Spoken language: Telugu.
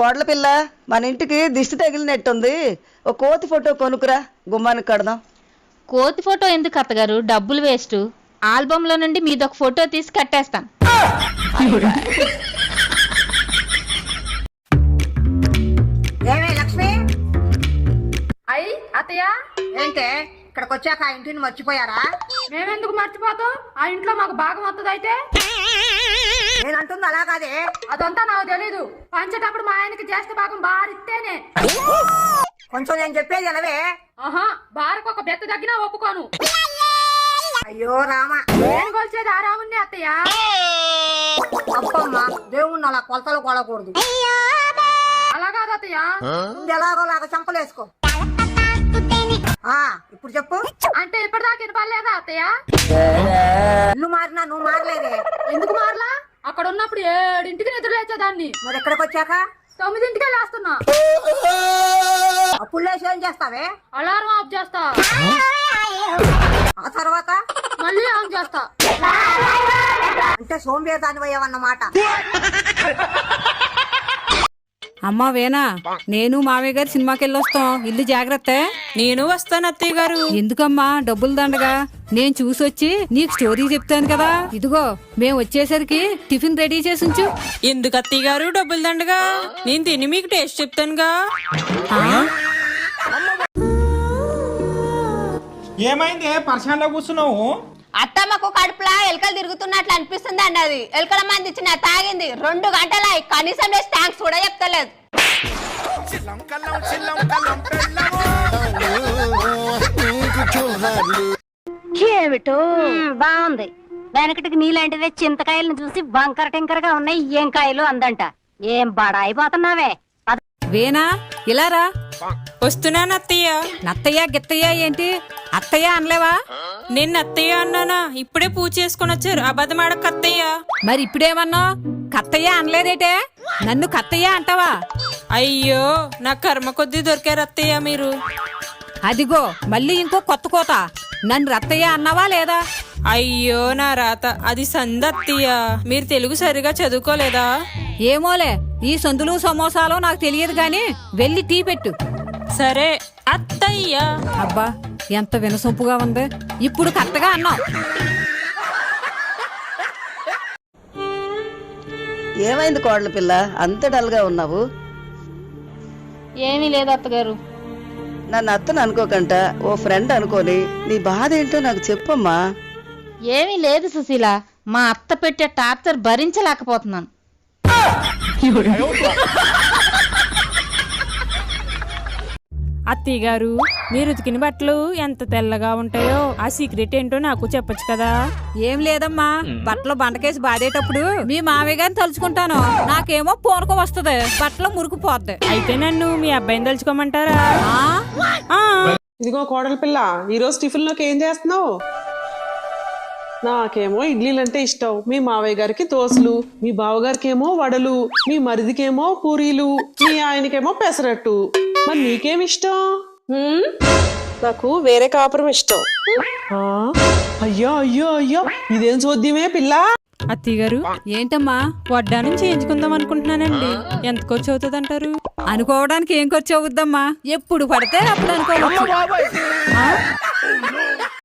కోడల పిల్ల మన ఇంటికి దిష్టి తగిలినట్టుంది. ఒక కోతి ఫోటో కొనుక్కురా గుమ్మానికి కడదాం. కోతి ఫోటో ఎందుకు అత్తగారు? డబ్బులు వేస్ట్. ఆల్బంలో నుండి మీదొక ఫోటో తీసి కట్టేస్తాను ఏమే లక్ష్మి? అయ్యి అత్తయ్య. ఏంటే ఇక్కడికి వచ్చాక ఆ ఇంటిని మర్చిపోయారా? మేమెందుకు మర్చిపోతాం? ఆ ఇంట్లో మాకు భాగం వస్తుంది అయితే నేను అంటుంది అలా కాదే అదంతా నాకు తెలీదు. పంచేటప్పుడు మా ఆయనకి జ్యేష్ఠ భాగం బారిస్తేనే కొంచెం నేను చెప్పేది ఎనవే ఆహా బారకు ఒక బెత్త తగ్గినా ఒప్పుకోను. అయ్యో రామ. నేను కొలిచేది ఆ రాముణ్ణి అత్తయ్య. అబ్బమ్మ దేవుణ్ణి అలా కొలతలు కొలకూడదు. అలా కాదు అత్తయ్య. ముందు ఎలాగోలాగా చంపలేసుకో. ఇప్పుడు చెప్పు. అంటే ఇప్పటిదాకా వినపడలేదా అత్తయ్య? ఇల్లు మారినా నువ్వు మారలేదే. ఎందుకు మారలా? అక్కడ ఉన్నప్పుడు ఏడింటికి నిద్ర లేచేదాన్ని. మరి ఎక్కడికి వచ్చాక? తొమ్మిదింటికే లేస్తున్నా. అప్పుడు లేచి ఏం చేస్తావే? అలారం ఆఫ్ చేస్తా. ఆ తర్వాత? మళ్ళీ ఆన్ చేస్తా. అంటే సోంబేదాని అన్నమాట అమ్మా వేనా నేను మామయ్య గారి సినిమాకి వెళ్ళొస్తాం ఇల్లు జాగ్రత్త. నేను వస్తాను అత్తయ్య గారు. ఎందుకమ్మా డబ్బులు దండగా? నేను చూసొచ్చి నీకు స్టోరీ చెప్తాను కదా. ఇదిగో మేము వచ్చేసరికి టిఫిన్ రెడీ చేసి ఉంచు ఎందుకు అత్తయ్య గారు డబ్బులు దండగా? నేను తిని మీకు టేస్ట్ చెప్తానుగా. ఏమైంది? పర్షన్లో కూర్చున్నావు? అత్తమ్మకు కడుపులా ఎలకలు తిరుగుతున్నట్లు అనిపిస్తుంది అండి అది. ఎలకల మంది ఇచ్చిన తాగింది. రెండు గంటల కనీసం లేచి థ్యాంక్స్ కూడా చెప్తలేదు. ఏమిటో? బాగుంది. వెనకటికి నీలాంటిదే చింతకాయలను చూసి వంకర టింకరగా ఉన్నాయి ఏం కాయలు అందంట. ఏం బడాయిపోతున్నావే? వేనా ఇలా రా. వస్తున్నాను అత్తయ్య నత్తయ్య గిత్తయ్య ఏంటి? అత్తయ్య అనలేవా? నేను అత్తయ్య అన్నానా? ఇప్పుడే పూజ చేసుకొని వచ్చారు. అబద్ధం ఆడక అత్తయ్య మరి ఇప్పుడేమన్నా? కత్తయ్య అనలేదేటే? నన్ను కత్తయ్య అంటావా? అయ్యో నా కర్మ కొద్దీ దొరికారు అత్తయ్య మీరు. అదిగో మళ్ళీ ఇంకో కొత్త కోత. నన్ను రత్తయ్య అన్నావా లేదా? అయ్యో నా రాత. అది సంద అత్తయ్య. మీరు తెలుగు సరిగా చదువుకోలేదా? ఏమోలే ఈ సందులు సమోసాలు నాకు తెలియదు గాని వెళ్ళి టీ పెట్టు. సరే అత్తయ్య. అబ్బా ఎంత వినసొంపుగా ఉంది? ఇప్పుడు కరెక్ట్గా అన్నావు. ఏమైంది కోడల పిల్ల? అంత డల్గా ఉన్నావు? ఏమీ లేదు అత్తగారు. నన్ను అత్తను అనుకోకంట ఓ ఫ్రెండ్ అనుకోని. నీ బాధ ఏంటో నాకు చెప్పమ్మా. ఏమీ లేదు సుశీల. మా అత్త పెట్టే టార్చర్ భరించలేకపోతున్నాను. అత్తయ్య గారు మీరు ఉతికిన బట్టలు ఎంత తెల్లగా ఉంటాయో ఆ సీక్రెట్ ఏంటో నాకు చెప్పొచ్చు కదా? ఏం లేదమ్మా. బట్టలు బండకేసి బాధేటప్పుడు మీ మామయ్య గారిని తలుచుకుంటాను. నాకేమో పూనకం వస్తుంది. బట్టలు మురుకుపోద్ది. అయితే నన్ను మీ అబ్బాయిని తలుచుకోమంటారా? ఆ? ఆ, ఇదిగో కోడలి పిల్ల ఈరోజు టిఫిన్లోకి ఏం చేస్తున్నావు? నాకేమో ఇడ్లీలంటే ఇష్టం. మీ మావయ్య గారికి దోశలు మీ బావగారికి ఏమో వడలు మీ మరిదికేమో పూరీలు మీ ఆయనకేమో పెసరట్టు. మరి నీకేం ఇష్టం? నాకు వేరే కాపురం ఇష్టం. అయ్యో అయ్యో అయ్యో. ఇదేం చూద్దామే పిల్ల? అత్తయ్య గారు ఏంటమ్మా? వడ్డానం చేయించుకుందాం అనుకుంటున్నానండి. ఎంత ఖర్చు అవుతుంది అంటారు అనుకోవడానికి ఏం ఖర్చు అవుద్దమ్మా? ఎప్పుడు పడితే అప్పుడు అనుకోవచ్చు?